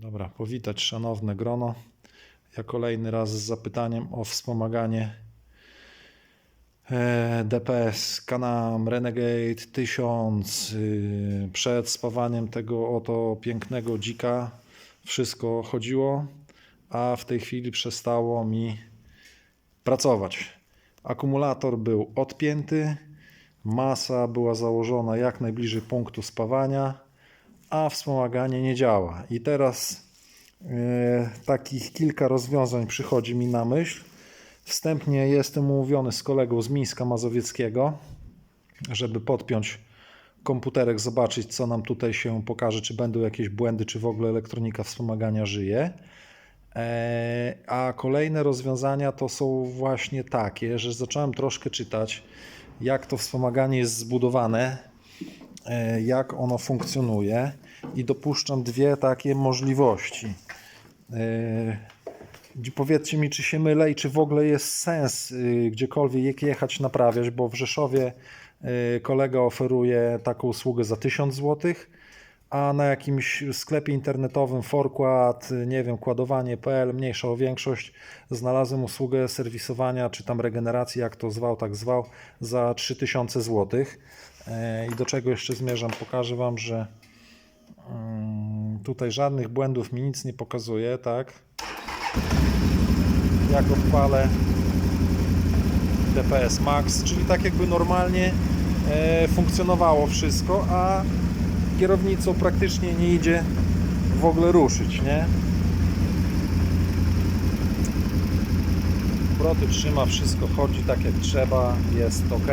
Dobra, powitać szanowne grono. Ja kolejny raz z zapytaniem o wspomaganie e, DPS Canam Renegade 1000 y, przed spawaniem tego oto pięknego dzika wszystko chodziło, a w tej chwili przestało mi pracować. Akumulator był odpięty, masa była założona jak najbliżej punktu spawania, a wspomaganie nie działa. I teraz e, takich kilka rozwiązań przychodzi mi na myśl. Wstępnie jestem umówiony z kolegą z Mińska Mazowieckiego, żeby podpiąć komputerek, zobaczyć co nam tutaj się pokaże, czy będą jakieś błędy, czy w ogóle elektronika wspomagania żyje. E, A kolejne rozwiązania to są właśnie takie, że zacząłem troszkę czytać, jak to wspomaganie jest zbudowane, e, jak ono funkcjonuje i dopuszczam dwie takie możliwości. E, Powiedzcie mi, czy się mylę i czy w ogóle jest sens y, gdziekolwiek jechać naprawiać, bo w Rzeszowie y, kolega oferuje taką usługę za 1000 zł, a na jakimś sklepie internetowym Forkład, y, nie wiem, kładowanie.pl, mniejsza o większość, znalazłem usługę serwisowania czy tam regeneracji, jak to zwał, tak zwał, za 3000 zł. E, I do czego jeszcze zmierzam? Pokażę Wam, że tutaj żadnych błędów mi nic nie pokazuje, tak? Jak odpalę DPS Max, czyli tak jakby normalnie e, funkcjonowało wszystko, a kierownicą praktycznie nie idzie w ogóle ruszyć, nie? Obroty trzyma, wszystko chodzi tak jak trzeba, jest ok.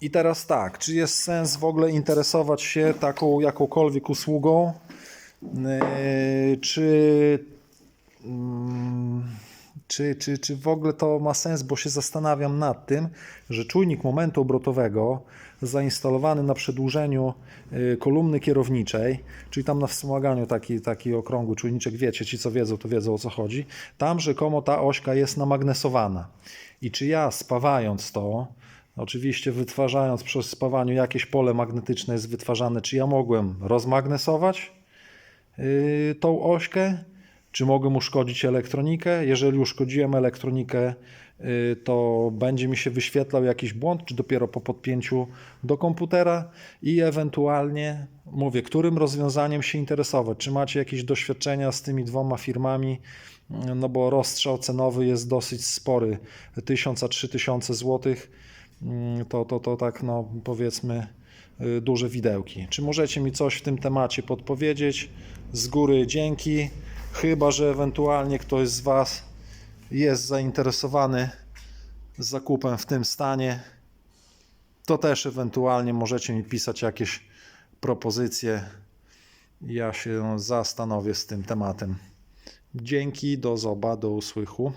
I teraz tak, czy jest sens w ogóle interesować się taką jakąkolwiek usługą? Yy, Czy, mm, czy, czy, czy w ogóle to ma sens, bo się zastanawiam nad tym, że czujnik momentu obrotowego zainstalowany na przedłużeniu yy, kolumny kierowniczej, czyli tam na wspomaganiu taki, taki okrągły czujniczek, wiecie, ci co wiedzą, to wiedzą o co chodzi, tam rzekomo ta ośka jest namagnesowana. I czy ja spawając to, Oczywiście wytwarzając przy spawaniu jakieś pole magnetyczne jest wytwarzane, czy ja mogłem rozmagnesować yy, tą ośkę, czy mogłem uszkodzić elektronikę. Jeżeli uszkodziłem elektronikę, yy, to będzie mi się wyświetlał jakiś błąd, czy dopiero po podpięciu do komputera i ewentualnie mówię, którym rozwiązaniem się interesować. Czy macie jakieś doświadczenia z tymi dwoma firmami? No bo rozstrzał cenowy jest dosyć spory, 1000 a 3000 złotych to, to, to tak, no powiedzmy, y, duże widełki. Czy możecie mi coś w tym temacie podpowiedzieć? Z góry dzięki. Chyba, że ewentualnie ktoś z Was jest zainteresowany zakupem w tym stanie, to też ewentualnie możecie mi pisać jakieś propozycje. Ja się zastanowię z tym tematem. Dzięki, do zoba, do usłychu.